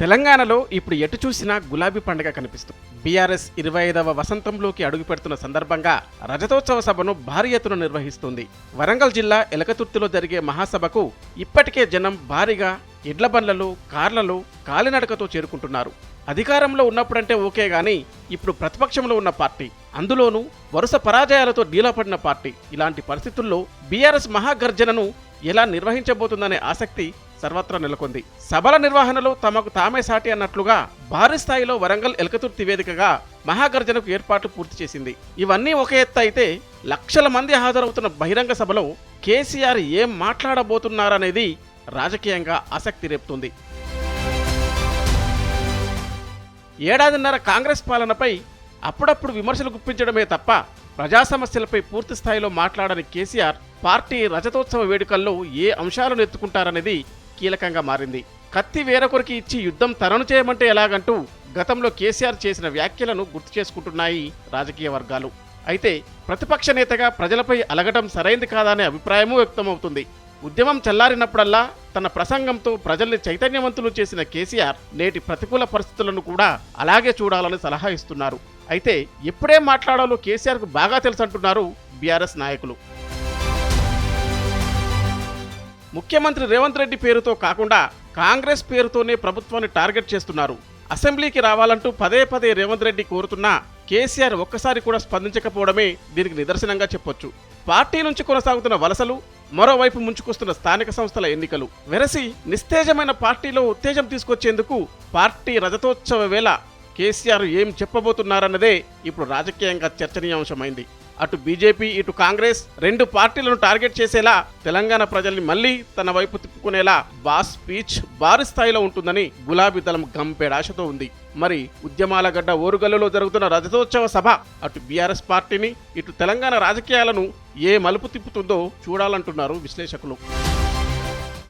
తెలంగాణలో ఇప్పుడు ఎటు చూసినా గులాబీ పండుగ కనిపిస్తుంది బీఆర్ఎస్ ఇరవై ఐదవ వసంతంలోకి అడుగుపెడుతున్న సందర్భంగా రజతోత్సవ సభను భారీ ఎత్తున నిర్వహిస్తుంది. వరంగల్ జిల్లా ఎలకతుర్తిలో జరిగే మహాసభకు ఇప్పటికే జనం భారీగా ఎడ్ల బండ్లలో కార్లలో కాలినడకతో చేరుకుంటున్నారు. అధికారంలో ఉన్నప్పుడంటే ఓకే గాని ఇప్పుడు ప్రతిపక్షంలో ఉన్న పార్టీ అందులోనూ వరుస పరాజయాలతో డీలాపడిన పార్టీ. ఇలాంటి పరిస్థితుల్లో బీఆర్ఎస్ మహాగర్జనను ఎలా నిర్వహించబోతుందనే ఆసక్తి సర్వత్రా నెలకొంది. సభల నిర్వహణలో తమకు తామే సాటి అన్నట్లుగా భారీ స్థాయిలో వరంగల్ ఎలకతుర్తి వేదికగా మహాగర్జనకు ఏర్పాట్లు పూర్తి చేసింది. ఇవన్నీ ఒక ఎత్తు అయితే లక్షల మంది హాజరవుతున్న బహిరంగ సభలో కేసీఆర్ ఏం మాట్లాడబోతున్నారనేది రాజకీయంగా ఆసక్తి రేపుతుంది. ఏడాదిన్నర కాంగ్రెస్ పాలనపై అప్పుడప్పుడు విమర్శలు గుప్పించడమే తప్ప ప్రజా సమస్యలపై పూర్తి స్థాయిలో మాట్లాడని కేసీఆర్ పార్టీ రజతోత్సవ వేడుకల్లో ఏ అంశాలను ఎత్తుకుంటారనేది కీలకంగా మారింది. కత్తి వేరొకరికి ఇచ్చి యుద్ధం తనను చేయమంటే ఎలాగంటూ గతంలో కేసీఆర్ చేసిన వ్యాఖ్యలను గుర్తు చేసుకుంటున్నాయి రాజకీయ వర్గాలు. అయితే ప్రతిపక్ష నేతగా ప్రజలపై అలగటం సరైంది కాదనే అభిప్రాయమూ వ్యక్తమవుతుంది. ఉద్యమం చల్లారినప్పుడల్లా తన ప్రసంగంతో ప్రజల్ని చైతన్యవంతులు చేసిన కేసీఆర్ నేటి ప్రతికూల పరిస్థితులను కూడా అలాగే చూడాలని సలహా ఇస్తున్నారు. అయితే ఎప్పుడే మాట్లాడాలో కేసీఆర్కు బాగా తెలుసంటున్నారు బీఆర్ఎస్ నాయకులు. ముఖ్యమంత్రి రేవంత్ రెడ్డి పేరుతో కాకుండా కాంగ్రెస్ పేరుతోనే ప్రభుత్వాన్ని టార్గెట్ చేస్తున్నారు. అసెంబ్లీకి రావాలంటూ పదే పదే రేవంత్ రెడ్డి కోరుతున్నా కేసీఆర్ ఒక్కసారి కూడా స్పందించకపోవడమే దీనికి నిదర్శనంగా చెప్పొచ్చు. పార్టీ నుంచి కొనసాగుతున్న వలసలు మరోవైపు ముంచుకొస్తున్న స్థానిక సంస్థల ఎన్నికలు. వెరసి నిస్తేజమైన పార్టీలో ఉత్తేజం తీసుకొచ్చేందుకు పార్టీ రజతోత్సవ వేళ కేసీఆర్ ఏం చెప్పబోతున్నారన్నదే ఇప్పుడు రాజకీయంగా చర్చనీయాంశమైంది. అటు బీజేపీ ఇటు కాంగ్రెస్ రెండు పార్టీలను టార్గెట్ చేసేలా తెలంగాణ ప్రజల్ని మళ్ళీ తన వైపు తిప్పుకునేలా బాస్ స్పీచ్ భారీ స్థాయిలో ఉంటుందని గులాబీ దళం గంపెడాశతో ఉంది. మరి ఉద్యమాల గడ్డ ఓరుగల్లులో జరుగుతున్న రజతోత్సవ సభ అటు బీఆర్ఎస్ పార్టీని ఇటు తెలంగాణ రాజకీయాలను ఏ మలుపు తిప్పుతుందో చూడాలంటున్నారు విశ్లేషకులు.